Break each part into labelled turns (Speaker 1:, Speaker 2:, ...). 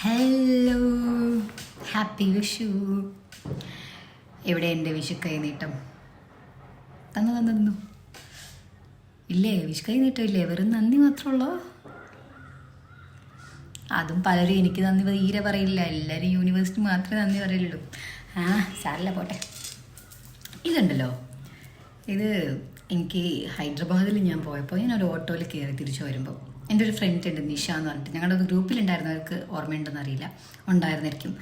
Speaker 1: Hello happy Vishu. എവിടെ എന്റെ വിഷു കൈനീട്ടം? തന്നു തന്നു ഇല്ലേ വിഷു കൈനീട്ടം ഇല്ലേ? വെറും നന്ദി മാത്രമുള്ളോ? അതും പലരും എനിക്ക് നന്ദി തീരെ പറയില്ല. എല്ലാവരും യൂണിവേഴ്സിറ്റി മാത്രമേ നന്ദി പറയുള്ളൂ. ആ സാറില്ല പോട്ടെ. ഇതുണ്ടല്ലോ. ഇത് എനിക്ക് ഹൈദരാബാദിൽ ഞാൻ പോയപ്പോൾ ഞാൻ ഒരു ഓട്ടോയിൽ കയറി തിരിച്ചു വരുമ്പോൾ എന്റെ ഒരു ഫ്രണ്ട് ഉണ്ട് നിഷ എന്ന് പറഞ്ഞിട്ട്. ഞങ്ങളുടെ ഒരു ഗ്രൂപ്പിലുണ്ടായിരുന്നവർക്ക് ഓർമ്മയുണ്ടെന്ന് അറിയില്ല. ഉണ്ടായിരുന്നിരിക്കും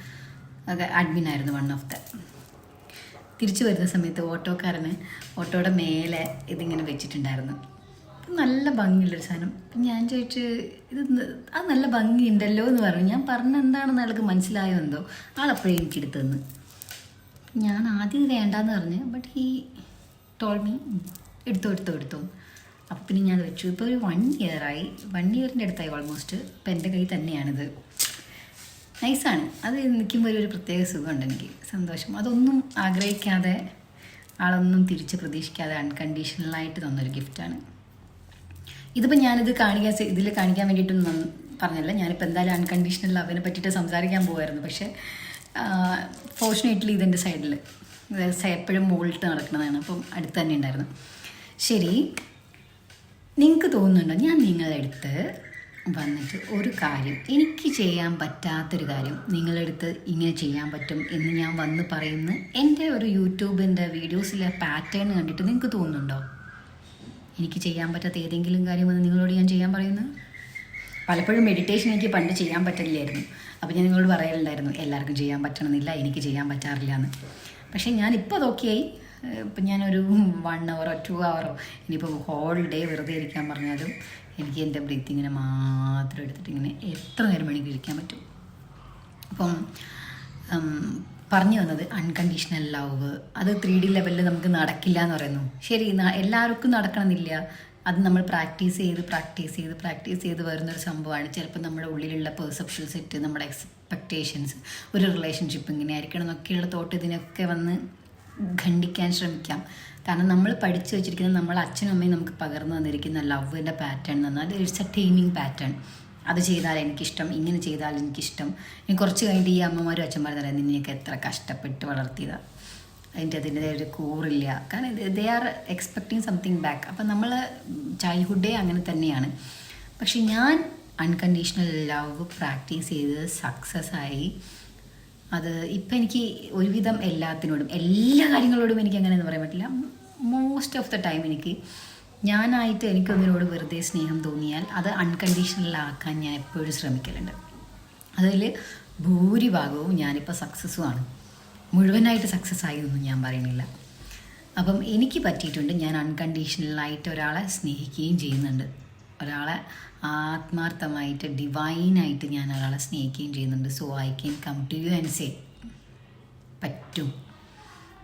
Speaker 1: അത് അഡ്മിൻ ആയിരുന്നു വൺ ഓഫ് ദ തിരിച്ചു വരുന്ന സമയത്ത് ഓട്ടോക്കാരന് ഓട്ടോയുടെ മേലെ ഇതിങ്ങനെ വെച്ചിട്ടുണ്ടായിരുന്നു. നല്ല ഭംഗിയുള്ളൊരു സാധനം. ഞാൻ ചോദിച്ചു ഇത് അത് നല്ല ഭംഗിയുണ്ടല്ലോ എന്ന് പറഞ്ഞു. ഞാൻ പറഞ്ഞ എന്താണെന്ന് അയാൾക്ക് മനസ്സിലായോ എന്തോ? ആളപ്പോഴേ എനിക്കെടുത്തു തന്നു. ഞാൻ ആദ്യം വേണ്ടാന്ന് പറഞ്ഞു ബട്ട് ഈ ടോൾ മീ എടുത്തോ എടുത്തോ എടുത്തോ അപ്പം പിന്നെ ഞാൻ വെച്ചു. ഇപ്പോൾ ഒരു വൺ ഇയറായി വൺ ഇയറിന്റെ അടുത്തായി ഓൾമോസ്റ്റ് ഇപ്പം എന്റെ കയ്യിൽ തന്നെയാണിത്. നൈസാണ് അത് നിൽക്കുമ്പോൾ ഒരു പ്രത്യേക സുഖമുണ്ട് എനിക്ക്. സന്തോഷം. അതൊന്നും ആഗ്രഹിക്കാതെ ആളൊന്നും തിരിച്ച് പ്രതീക്ഷിക്കാതെ അൺകണ്ടീഷണലായിട്ട് തന്നൊരു ഗിഫ്റ്റാണ് ഇതിപ്പോൾ ഞാനിത് കാണിക്കാൻ ഇതിൽ കാണിക്കാൻ വേണ്ടിയിട്ടൊന്നും പറഞ്ഞല്ല. ഞാനിപ്പോൾ എന്തായാലും അൺകണ്ടീഷണൽ ലവിനെ പറ്റിയിട്ട് സംസാരിക്കാൻ പോകുമായിരുന്നു പക്ഷേ ഫോർച്ചുനേറ്റ്ലി ഇതെന്റെ സൈഡിൽ എപ്പോഴും മുകളിട്ട് നടക്കുന്നതാണ്. അപ്പം അടുത്ത് തന്നെ ഉണ്ടായിരുന്നു. ശരി. നിങ്ങൾക്ക് തോന്നുന്നുണ്ടോ? ഞാൻ നിങ്ങളുടെ അടുത്ത് വന്നിട്ട് ഒരു കാര്യം എനിക്ക് ചെയ്യാൻ പറ്റാത്തൊരു കാര്യം നിങ്ങളെടുത്ത് ഇങ്ങനെ ചെയ്യാൻ പറ്റും എന്ന് ഞാൻ വന്ന് പറയുന്ന എന്റെ ഒരു യൂട്യൂബിന്റെ വീഡിയോസിലെ പാറ്റേൺ കണ്ടിട്ട് നിങ്ങൾക്ക് തോന്നുന്നുണ്ടോ? എനിക്ക് ചെയ്യാൻ പറ്റാത്ത ഏതെങ്കിലും കാര്യം വന്ന് നിങ്ങളോട് ഞാൻ ചെയ്യാൻ പറയുന്നു? പലപ്പോഴും മെഡിറ്റേഷൻ എനിക്ക് പണ്ട് ചെയ്യാൻ പറ്റില്ലായിരുന്നു അപ്പോൾ ഞാൻ നിങ്ങളോട് പറയലുണ്ടായിരുന്നു എല്ലാവർക്കും ചെയ്യാൻ പറ്റണമെന്നില്ല എനിക്ക് ചെയ്യാൻ പറ്റാറില്ല എന്ന്. പക്ഷേ ഞാനിപ്പോൾ അതൊക്കെയായി ഇപ്പം ഞാനൊരു വൺ അവറോ ടു അവറോ ഇനിയിപ്പോൾ ഹോൾ ഡേ വെറുതെ ഇരിക്കാൻ പറഞ്ഞാലും എനിക്ക് എന്റെ ബ്രീത്തിങ്ങിനെ മാത്രം എടുത്തിട്ട് ഇങ്ങനെ എത്ര നേരം വേണമെങ്കിൽ ഇരിക്കാൻ പറ്റും. അപ്പം പറഞ്ഞു വന്നത് അൺകണ്ടീഷണൽ ലവ് അത് ത്രീ ഡി ലെവലിൽ നമുക്ക് നടക്കില്ല എന്ന് പറയുന്നു. ശരി എല്ലാവർക്കും നടക്കണമെന്നില്ല. അത് നമ്മൾ പ്രാക്ടീസ് ചെയ്ത് പ്രാക്ടീസ് ചെയ്ത് പ്രാക്ടീസ് ചെയ്ത് വരുന്നൊരു സംഭവമാണ്. ചിലപ്പോൾ നമ്മുടെ ഉള്ളിലുള്ള പെർസെപ്ഷൻ സെറ്റ് നമ്മുടെ എക്സ്പെക്റ്റേഷൻസ് ഒരു റിലേഷൻഷിപ്പ് ഇങ്ങനെ ആയിരിക്കണം എന്നൊക്കെയുള്ള തോട്ട് ഇതിനൊക്കെ വന്ന് ഖണ്ഡിക്കാൻ ശ്രമിക്കാം. കാരണം നമ്മൾ പഠിച്ചു വെച്ചിരിക്കുന്ന നമ്മൾ അച്ഛനും അമ്മയും നമുക്ക് പകർന്നു തന്നിരിക്കുന്ന ലവിന്റെ പാറ്റേൺ എന്ന് പറഞ്ഞാൽ ഇറ്റ്സ് എ ടീമിങ് പാറ്റേൺ അത് ചെയ്താൽ എനിക്കിഷ്ടം ഇങ്ങനെ ചെയ്താൽ എനിക്കിഷ്ടം. ഇനി കുറച്ച് കഴിഞ്ഞിട്ട് ഈ അമ്മമാരും അച്ഛന്മാരും പറയാം നിന്നെയൊക്കെ എത്ര കഷ്ടപ്പെട്ട് വളർത്തിയതാണ് അതിന്റെ അതിന്റെ ഒരു കൂറില്ല. കാരണം they are expecting something back അപ്പം നമ്മൾ ചൈൽഡ്ഹുഡേ അങ്ങനെ തന്നെയാണ്. പക്ഷെ ഞാൻ അൺകണ്ടീഷണൽ ലവ് പ്രാക്ടീസ് ചെയ്ത് സക്സസ് ആയി. അത് ഇപ്പം എനിക്ക് ഒരുവിധം എല്ലാത്തിനോടും എല്ലാ കാര്യങ്ങളോടും എനിക്ക് അങ്ങനെ എന്ന് പറയാൻ പറ്റില്ല. മോസ്റ്റ് ഓഫ് ദ ടൈം എനിക്ക് ഞാനായിട്ട് എനിക്കൊന്നിനോട് വെറുതെ സ്നേഹം തോന്നിയാൽ അത് അൺകണ്ടീഷണലാക്കാൻ ഞാൻ എപ്പോഴും ശ്രമിക്കലുണ്ട്. അതിൽ ഭൂരിഭാഗവും ഞാനിപ്പോൾ സക്സസ്സുമാണ് മുഴുവനായിട്ട് സക്സസ് ആയി എന്നൊന്നും ഞാൻ പറയുന്നില്ല. അപ്പം എനിക്ക് പറ്റിയിട്ടുണ്ട് ഞാൻ അൺകണ്ടീഷണലായിട്ട് ഒരാളെ സ്നേഹിക്കുകയും ചെയ്യുന്നുണ്ട്. ഒരാളെ ആത്മാർത്ഥമായിട്ട് ഡിവൈനായിട്ട് ഞാൻ ഒരാളെ സ്നേഹിക്കുകയും ചെയ്യുന്നുണ്ട്. So I can come to you and say പറ്റും.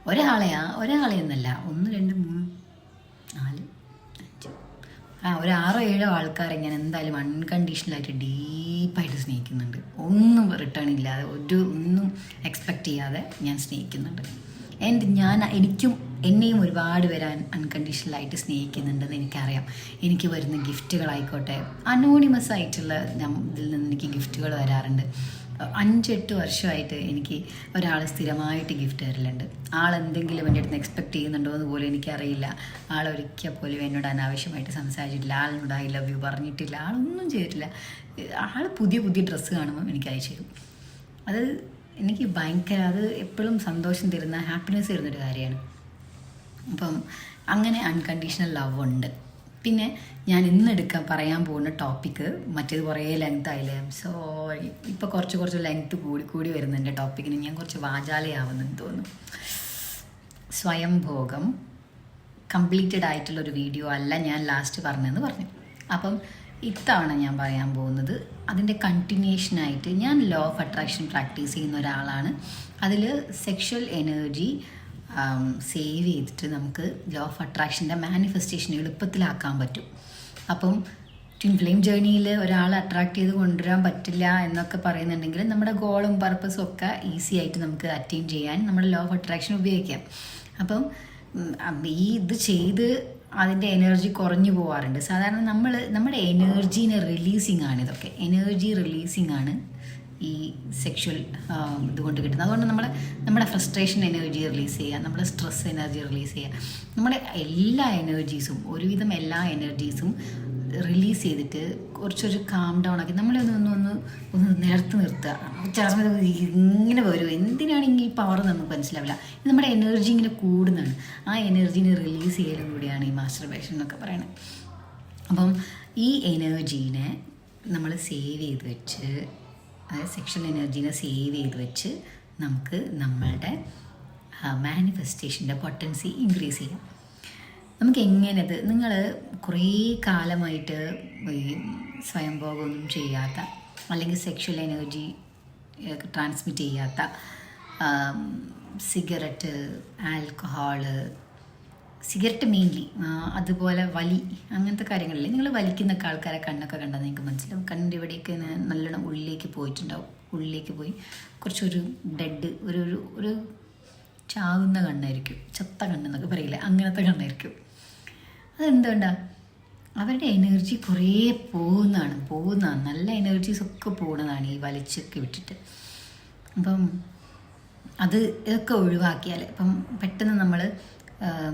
Speaker 1: ഒരാളെയാ ഒരാളെ ഒന്ന് രണ്ട് മൂന്ന് നാല് അഞ്ച്. ആ ഒരു ആറോ ഏഴോ ആൾക്കാരെ ഞാൻ എന്തായാലും അൺകണ്ടീഷണലായിട്ട് ഡീപ്പായിട്ട് സ്നേഹിക്കുന്നുണ്ട്. ഒന്നും റിട്ടേൺ ഇല്ലാതെ ഒരു ഒന്നും എക്സ്പെക്റ്റ് ചെയ്യാതെ ഞാൻ സ്നേഹിക്കുന്നുണ്ട്. ആൻഡ് ഞാൻ എനിക്കും എന്നെയും ഒരുപാട് വരാൻ അൺകണ്ടീഷണലായിട്ട് സ്നേഹിക്കുന്നുണ്ടെന്ന് എനിക്കറിയാം. എനിക്ക് വരുന്ന ഗിഫ്റ്റുകളായിക്കോട്ടെ അനോണിമസ് ആയിട്ടുള്ള ഇതിൽ നിന്ന് എനിക്ക് ഗിഫ്റ്റുകൾ വരാറുണ്ട്. അഞ്ചെട്ട് വർഷമായിട്ട് എനിക്ക് ഒരാൾ സ്ഥിരമായിട്ട് ഗിഫ്റ്റ് തരലുണ്ട്. ആൾ എന്തെങ്കിലും എന്റെ അടുത്ത് എക്സ്പെക്ട് ചെയ്യുന്നുണ്ടോ എന്ന് പോലും എനിക്കറിയില്ല. ആൾ ഒരിക്കൽ പോലും എന്നോട് അനാവശ്യമായിട്ട് സംസാരിച്ചിട്ടില്ല. ആളിനോട് ഐ ലവ് യു പറഞ്ഞിട്ടില്ല. ആളൊന്നും ചെയ്തിട്ടില്ല. ആൾ പുതിയ പുതിയ ഡ്രസ്സ് കാണുമ്പോൾ എനിക്ക് അയച്ചു തരും. അത് എനിക്ക് ഭയങ്കര അത് എപ്പോഴും സന്തോഷം തരുന്ന ഹാപ്പിനെസ് തരുന്നൊരു കാര്യമാണ്. അപ്പം അങ്ങനെ അൺകണ്ടീഷണൽ ലവ് ഉണ്ട്. പിന്നെ ഞാൻ ഇന്ന് എടുക്കാൻ പറയാൻ പോകുന്ന ടോപ്പിക്ക് മറ്റേത് കുറേ ലെങ്ത് ആയില്ലേ? സോ ഇപ്പോൾ കുറച്ച് കുറച്ച് ലെങ്ത് കൂടി കൂടി വരുന്നുണ്ട് ടോപ്പിക്കിന് ഞാൻ കുറച്ച് വാചാലയാവുന്നെന്ന് തോന്നുന്നു. സ്വയംഭോഗം കംപ്ലീറ്റഡ് ആയിട്ടുള്ള ഒരു വീഡിയോ അല്ല ഞാൻ ലാസ്റ്റ് പറഞ്ഞതെന്ന് പറഞ്ഞു. അപ്പം ഇത്തവണ ഞാൻ പറയാൻ പോകുന്നത് അതിന്റെ കണ്ടിന്യൂഷനായിട്ട് ഞാൻ ലോ ഓഫ് അട്രാക്ഷൻ പ്രാക്ടീസ് ചെയ്യുന്ന ഒരാളാണ്. അതിൽ സെക്ഷൽ എനർജി സേവ് ചെയ്തിട്ട് നമുക്ക് ലോ ഓഫ് അട്രാക്ഷന്റെ മാനിഫെസ്റ്റേഷൻ എളുപ്പത്തിലാക്കാൻ പറ്റും. അപ്പം ട്വിൻ ഫ്ലെയിം ജേർണിയിൽ ഒരാളെ അട്രാക്ട് ചെയ്ത് കൊണ്ടുവരാൻ പറ്റില്ല എന്നൊക്കെ പറയുന്നുണ്ടെങ്കിൽ നമ്മുടെ ഗോളും പർപ്പസും ഒക്കെ ഈസി ആയിട്ട് നമുക്ക് അറ്റൈൻ ചെയ്യാൻ നമ്മുടെ ലോ ഓഫ് അട്രാക്ഷൻ ഉപയോഗിക്കാം. അപ്പം ഈ ഇത് ചെയ്ത് അതിന്റെ എനർജി കുറഞ്ഞു പോവാറുണ്ട്. സാധാരണ നമ്മൾ നമ്മുടെ എനർജീനെ റിലീസിങ് ആണ് ഇതൊക്കെ. എനർജി റിലീസിങ് ആണ് ഈ സെക്ഷൽ ഇതുകൊണ്ട് കിട്ടുന്നത്. അതുകൊണ്ട് നമ്മൾ നമ്മുടെ ഫ്രസ്ട്രേഷൻ എനർജി റിലീസ് ചെയ്യുക നമ്മുടെ സ്ട്രെസ് എനർജി റിലീസ് ചെയ്യുക. നമ്മുടെ എല്ലാ എനർജീസും ഒരുവിധം എല്ലാ എനർജീസും റിലീസ് ചെയ്തിട്ട് കുറച്ചൊരു കാം ഡൗൺ ആക്കി നമ്മളെ ഒന്ന് ഒന്ന് ഒന്ന് ഒന്ന് നിലർത്ത് നിർത്തുക. ചില സമയത്ത് ഇങ്ങനെ വരും. എന്തിനാണ് ഈ പവർ നമുക്ക് മനസ്സിലാവില്ല. ഇത് നമ്മുടെ എനർജി ഇങ്ങനെ കൂടുന്നതാണ്. ആ എനർജീനെ റിലീസ് ചെയ്യലും കൂടിയാണ് ഈ മാസ്റ്റർബേഷൻ എന്നൊക്കെ പറയുന്നത് അപ്പം ഈ എനർജീനെ നമ്മൾ സേവ് ചെയ്ത് വെച്ച് അതായത് സെക്ഷൽ എനർജീനെ സേവ് ചെയ്ത് വെച്ച് നമുക്ക് നമ്മളുടെ മാനിഫെസ്റ്റേഷന്റെ പൊട്ടൻസി ഇൻക്രീസ് ചെയ്യാം. നമുക്ക് എങ്ങനത് നിങ്ങൾ കുറേ കാലമായിട്ട് ഈ സ്വയംഭോഗമൊന്നും ചെയ്യാത്ത അല്ലെങ്കിൽ സെക്ഷൽ എനർജി ട്രാൻസ്മിറ്റ് ചെയ്യാത്ത സിഗരറ്റ് ആൽക്കഹോൾ സിഗരറ്റ് മെയിൻലി അതുപോലെ വലി അങ്ങനത്തെ കാര്യങ്ങളില്ലേ നിങ്ങൾ വലിക്കുന്ന ആൾക്കാരെ കണ്ണൊക്കെ കണ്ടാൽ നിങ്ങൾക്ക് മനസ്സിലാവും. കണ്ണിന്റെ ഇവിടെയൊക്കെ നല്ലോണം ഉള്ളിലേക്ക് പോയിട്ടുണ്ടാവും. ഉള്ളിലേക്ക് പോയി കുറച്ചൊരു ഡെഡ് ഒരു ഒരു ഒരു ചാവുന്ന കണ്ണായിരിക്കും. ചത്ത കണ്ണെന്നൊക്കെ പറയില്ല അങ്ങനത്തെ കണ്ണായിരിക്കും. അതെന്തുകൊണ്ടാ അവരുടെ എനർജി കുറേ പോകുന്നതാണ് പോകുന്നതാണ്. നല്ല എനർജീസ് ഒക്കെ പോകുന്നതാണ് ഈ വലിച്ചൊക്കെ വിട്ടിട്ട്. അപ്പം അത് ഇതൊക്കെ ഒഴിവാക്കിയാൽ ഇപ്പം പെട്ടെന്ന് നമ്മൾ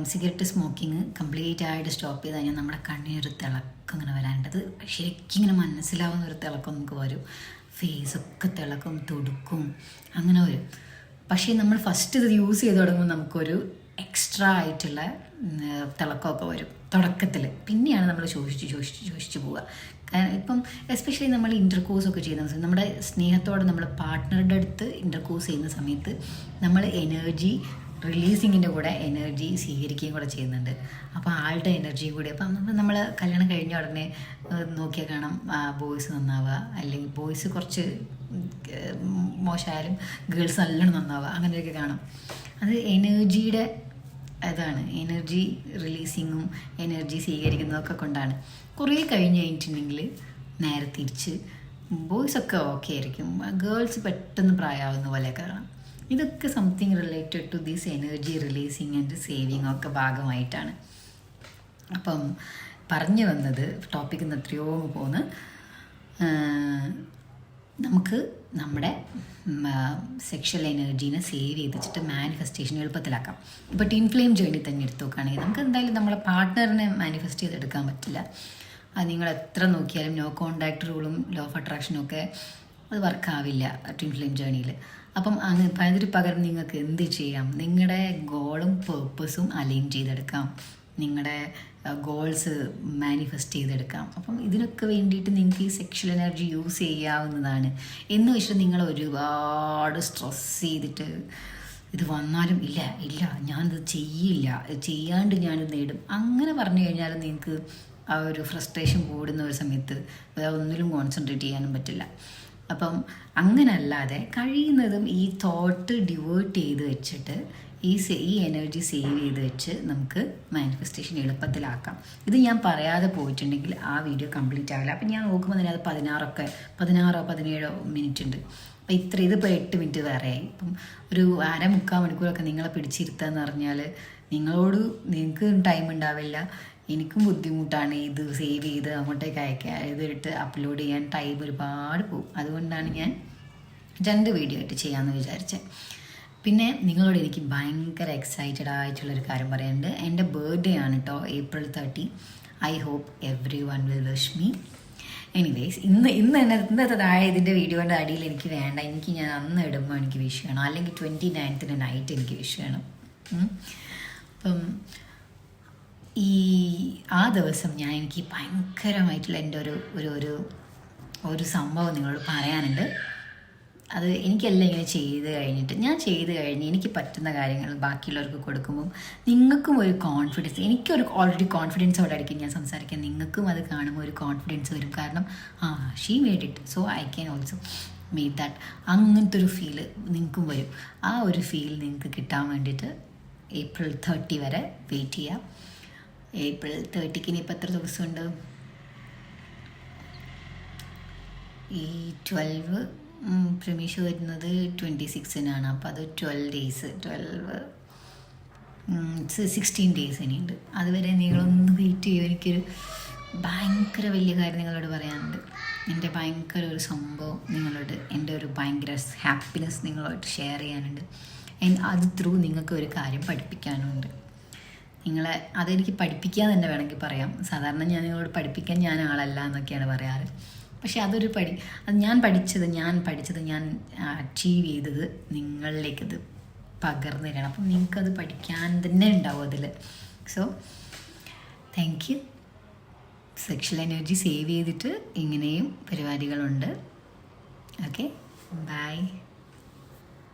Speaker 1: സിഗരറ്റ് സ്മോക്കിങ് കംപ്ലീറ്റ് ആയിട്ട് സ്റ്റോപ്പ് ചെയ്ത് കഴിഞ്ഞാൽ നമ്മുടെ കണ്ണിനൊരു തിളക്കം ഇങ്ങനെ വരാനുണ്ടത് ശരിക്കും ഇങ്ങനെ മനസ്സിലാവുന്ന ഒരു തിളക്കം നമുക്ക് വരും. ഫേസൊക്കെ തിളക്കും തുടുക്കും അങ്ങനെ വരും. പക്ഷേ നമ്മൾ ഫസ്റ്റ് ഇത് യൂസ് ചെയ്ത് തുടങ്ങുമ്പോൾ നമുക്കൊരു എക്സ്ട്രാ ആയിട്ടുള്ള തിളക്കമൊക്കെ വരും. തുടക്കത്തിൽ പിന്നെയാണ് നമ്മൾ ശോഷിച്ച് ശോഷിച്ച് ശോഷിച്ച് പോവുക. കാരണം ഇപ്പം എസ്പെഷ്യലി നമ്മൾ ഇന്റർകോഴ്സ് ഒക്കെ ചെയ്യുന്ന സമയത്ത് നമ്മുടെ സ്നേഹത്തോടെ നമ്മൾ പാർട്ട്ണറുടെ അടുത്ത് ഇന്റർകോഴ്സ് ചെയ്യുന്ന സമയത്ത് നമ്മൾ എനർജി റിലീസിങ്ങിന്റെ കൂടെ എനർജി സ്വീകരിക്കുകയും കൂടെ ചെയ്യുന്നുണ്ട്. അപ്പോൾ ആളുടെ എനർജിയും കൂടി അപ്പം നമ്മൾ കല്യാണം കഴിഞ്ഞ ഉടനെ നോക്കിയാൽ കാണാം ബോയ്സ് നന്നാവുക. അല്ലെങ്കിൽ ബോയ്സ് കുറച്ച് മോശമായാലും ഗേൾസ് നല്ലോണം നന്നാവുക. അങ്ങനെയൊക്കെ കാണാം. അത് എനർജിയുടെ അതാണ് എനർജി റിലീസിങ്ങും എനർജി സ്വീകരിക്കുന്നതൊക്കെ കൊണ്ടാണ്. കുറേ കഴിഞ്ഞ് കഴിഞ്ഞിട്ടുണ്ടെങ്കിൽ നേരെ തിരിച്ച് ബോയ്സൊക്കെ ഓക്കെ ആയിരിക്കും. ഗേൾസ് പെട്ടെന്ന് പ്രായമാവുന്ന പോലെയൊക്കെ കാണാം. ഇതൊക്കെ something related to this energy releasing and saving ഒക്കെ ഭാഗമായിട്ടാണ്. അപ്പം പറഞ്ഞു വന്നത് ടോപ്പിക്കിൽ നിന്ന് എത്രയോ പോകുന്നു നമുക്ക് നമ്മുടെ സെക്ഷൽ എനർജീനെ സേവ് ചെയ്ത് വെച്ചിട്ട് മാനിഫെസ്റ്റേഷൻ എളുപ്പത്തിലാക്കാം. ഇപ്പോൾ ടീൻ ഫ്ലെയിം ജേണി തന്നെ എടുത്തു നോക്കുകയാണെങ്കിൽ നമുക്ക് എന്തായാലും നമ്മളെ പാർട്ട്ണറിനെ മാനിഫെസ്റ്റ് ചെയ്തെടുക്കാൻ പറ്റില്ല. അത് നിങ്ങൾ എത്ര നോക്കിയാലും നോ കോണ്ടാക്ട് റൂളും ലോ ഓഫ് അട്രാക്ഷനും ഒക്കെ അത് വർക്കാവില്ല ട്വിൻ ഫ്ലെയിം ജേണിയിൽ അപ്പം അങ്ങ് അതിന് പകരം നിങ്ങൾക്ക് എന്ത് ചെയ്യാം? നിങ്ങളുടെ ഗോളും പേർപ്പസും അലൈൻ ചെയ്തെടുക്കാം. നിങ്ങളുടെ ഗോൾസ് മാനിഫെസ്റ്റ് ചെയ്തെടുക്കാം. അപ്പം ഇതിനൊക്കെ വേണ്ടിയിട്ട് നിങ്ങൾക്ക് ഈ സെക്ഷൽ എനർജി യൂസ് ചെയ്യാവുന്നതാണ്. എന്ന് വെച്ചാൽ നിങ്ങൾ ഒരുപാട് സ്ട്രെസ് ചെയ്തിട്ട് ഇത് വന്നാലും ഇല്ല ഇല്ല ഞാനിത് ചെയ്യില്ല ചെയ്യാണ്ട് ഞാനിത് നേടും. അങ്ങനെ പറഞ്ഞു കഴിഞ്ഞാൽ നിങ്ങൾക്ക് ആ ഒരു ഫ്രസ്ട്രേഷൻ കൂടുന്ന ഒരു സമയത്ത് ഒന്നിലും കോൺസെൻട്രേറ്റ് ചെയ്യാനും പറ്റില്ല. അപ്പം അങ്ങനല്ലാതെ കഴിയുന്നതും ഈ തോട്ട് ഡിവേർട്ട് ചെയ്ത് വെച്ചിട്ട് ഈ ഈ എനർജി സേവ് ചെയ്ത് വെച്ച് നമുക്ക് മാനിഫെസ്റ്റേഷൻ എളുപ്പത്തിലാക്കാം. ഇത് ഞാൻ പറയാതെ പോയിട്ടുണ്ടെങ്കിൽ ആ വീഡിയോ കംപ്ലീറ്റ് ആവില്ല. അപ്പം ഞാൻ നോക്കുമ്പോൾ തന്നെ അത് പതിനാറൊക്കെ പതിനാറോ പതിനേഴോ മിനിറ്റ് ഉണ്ട്. അപ്പം ഇത്ര ഇതിപ്പോൾ എട്ട് മിനിറ്റ് ആയി ഇപ്പം ഒരു അര മുക്കാൽ മണിക്കൂറൊക്കെ നിങ്ങളെ പിടിച്ചിരുത്തുക എന്ന് പറഞ്ഞാൽ നിങ്ങളോട് നിങ്ങൾക്ക് ടൈം ഉണ്ടാവില്ല. എനിക്കും ബുദ്ധിമുട്ടാണ് ഇത് സേവ് ചെയ്ത് അങ്ങോട്ടേക്ക് അയക്കുക ഇതിട്ട് അപ്ലോഡ് ചെയ്യാൻ ടൈം ഒരുപാട് പോകും. അതുകൊണ്ടാണ് ഞാൻ രണ്ട് വീഡിയോ ആയിട്ട് ചെയ്യാമെന്ന് വിചാരിച്ചത് പിന്നെ നിങ്ങളോട് എനിക്ക് ഭയങ്കര എക്സൈറ്റഡ് ആയിട്ടുള്ളൊരു കാര്യം പറയാനുണ്ട്. എന്റെ ബർത്ത്ഡേ ആണ് കേട്ടോ April thirty I hope everyone will wish me anyways ഇന്ന് ഇന്ന് തന്നെ ഇന്നത്തെ താഴെ ഇതിന്റെ വീഡിയോന്റെ അടിയിൽ എനിക്ക് വേണ്ട. എനിക്ക് ഞാൻ അന്ന് ഇടുമ്പോൾ എനിക്ക് വിഷ് ചെയ്യണം. അല്ലെങ്കിൽ ട്വന്റി നയൻത്തിന് നൈറ്റ് എനിക്ക് വിഷ് ചെയ്യണം. അപ്പം ഈ ആ ദിവസം ഞാൻ എനിക്ക് ഭയങ്കരമായിട്ടുള്ള എന്റെ ഒരു ഒരു ഒരു ഒരു സംഭവം നിങ്ങളോട് പറയാനുണ്ട്. അത് എനിക്കെല്ലാം ഇങ്ങനെ ചെയ്ത് കഴിഞ്ഞിട്ട് ഞാൻ ചെയ്ത് കഴിഞ്ഞ് എനിക്ക് പറ്റുന്ന കാര്യങ്ങൾ ബാക്കിയുള്ളവർക്ക് കൊടുക്കുമ്പോൾ നിങ്ങൾക്കും ഒരു കോൺഫിഡൻസ് എനിക്കൊരു ഓൾറെഡി കോൺഫിഡൻസോടെ ആയിരിക്കും ഞാൻ സംസാരിക്കാൻ. നിങ്ങൾക്കും അത് കാണുമ്പോൾ ഒരു കോൺഫിഡൻസ് വരും. കാരണം ആ she made it so I can also made that അങ്ങനത്തെ ഒരു ഫീൽ നിങ്ങൾക്കും വരും. ആ ഒരു ഫീൽ നിങ്ങൾക്ക് കിട്ടാൻ വേണ്ടിയിട്ട് ഏപ്രിൽ തേർട്ടി വരെ വെയിറ്റ് ചെയ്യാം. ഏപ്രിൽ തേർട്ടിക്ക് ഇനി ഇപ്പോൾ എത്ര ദിവസമുണ്ട്? ഈ ട്വൽവ് പ്രമീഷ വരുന്നത് ട്വന്റി സിക്സിനാണ് അപ്പോൾ അത് twelve days twelve sixteen days ഇനിയുണ്ട്. അതുവരെ നിങ്ങളൊന്ന് വെയിറ്റ് ചെയ്യും. എനിക്കൊരു ഭയങ്കര വലിയ കാര്യം നിങ്ങളോട് പറയാനുണ്ട്. എന്റെ ഭയങ്കര ഒരു സംഭവം നിങ്ങളോട് എന്റെ ഒരു ഭയങ്കര ഹാപ്പിനെസ് നിങ്ങളോട്ട് ഷെയർ ചെയ്യാനുണ്ട്. അത് ത്രൂ നിങ്ങൾക്ക് ഒരു കാര്യം പഠിപ്പിക്കാനുമുണ്ട് നിങ്ങളെ അതെനിക്ക് പഠിപ്പിക്കാൻ തന്നെ വേണമെങ്കിൽ പറയാം. സാധാരണ ഞാൻ നിങ്ങളോട് പഠിപ്പിക്കാൻ ഞാൻ ആളല്ല എന്നൊക്കെയാണ് പറയാറ്. പക്ഷെ അതൊരു പഠി അത് ഞാൻ പഠിച്ചത് ഞാൻ പഠിച്ചത് ഞാൻ അച്ചീവ് ചെയ്തത് നിങ്ങളിലേക്കത് പകർന്നു തരണം. അപ്പം നിങ്ങൾക്കത് പഠിക്കാൻ തന്നെ ഉണ്ടാവും അതിൽ. So thank you sexual energy save ചെയ്തിട്ട് ഇങ്ങനെയും പരിപാടികളുണ്ട്. Okay bye